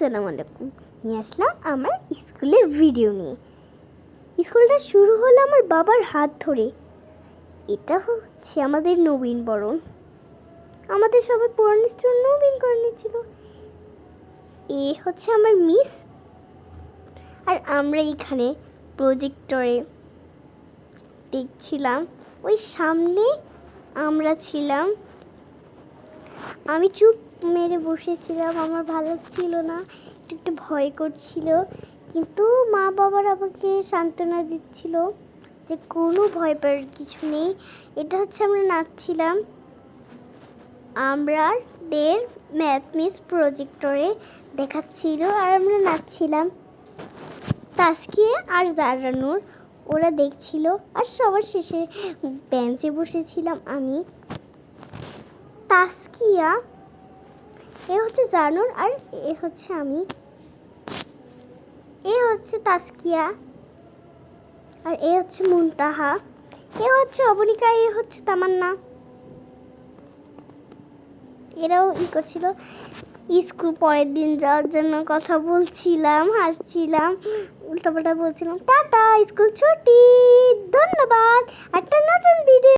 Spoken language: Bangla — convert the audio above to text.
আসসালামু আলাইকুম। নিয়ে আসলাম আমার স্কুলের ভিডিও নিয়ে। স্কুলটা শুরু হলো আমার বাবার হাত ধরে। এটা হচ্ছে আমাদের নবীন বরণ। আমাদের সবাই পুরানো স্কুল নবীন করে নিয়েছিল। এ হচ্ছে আমার মিস আর আমরা এখানে প্রজেক্টরে দেখছিলাম। ওই সামনে আমরা ছিলাম আমি চুপ মেরে বসেছিলাম, আমার ভালো ছিল না, একটু একটু ভয় করছিল। কিন্তু মা বাবার আমাকে সান্ত্বনা দিচ্ছিল যে কোনো ভয় পাওয়ার কিছু নেই। এটা হচ্ছে আমরা নাচছিলাম আমরা দের ম্যাথ মিস প্রজেক্টরে দেখাচ্ছিল আর আমরা নাচছিলাম। তাসকিয়ে আর জারানুর ওরা দেখছিল আর সবার শেষে বেঞ্চে বসেছিলাম আমি। তাসকিয়া, এ হচ্ছে জানুর আর এ হচ্ছে আমি। এ হচ্ছে তাস্কিয়া আর এ হচ্ছে মুনতাহা। এ হচ্ছে অবনিকা, এ হচ্ছে তামান্না। এরাও ই করছিল। স্কুল পরের দিন যাওয়ার জন্য কথা বলছিলাম, হাসছিলাম, উল্টাপাল্টা বলছিলাম, টাটা, স্কুল ছুটি, ধন্যবাদ ভিডিও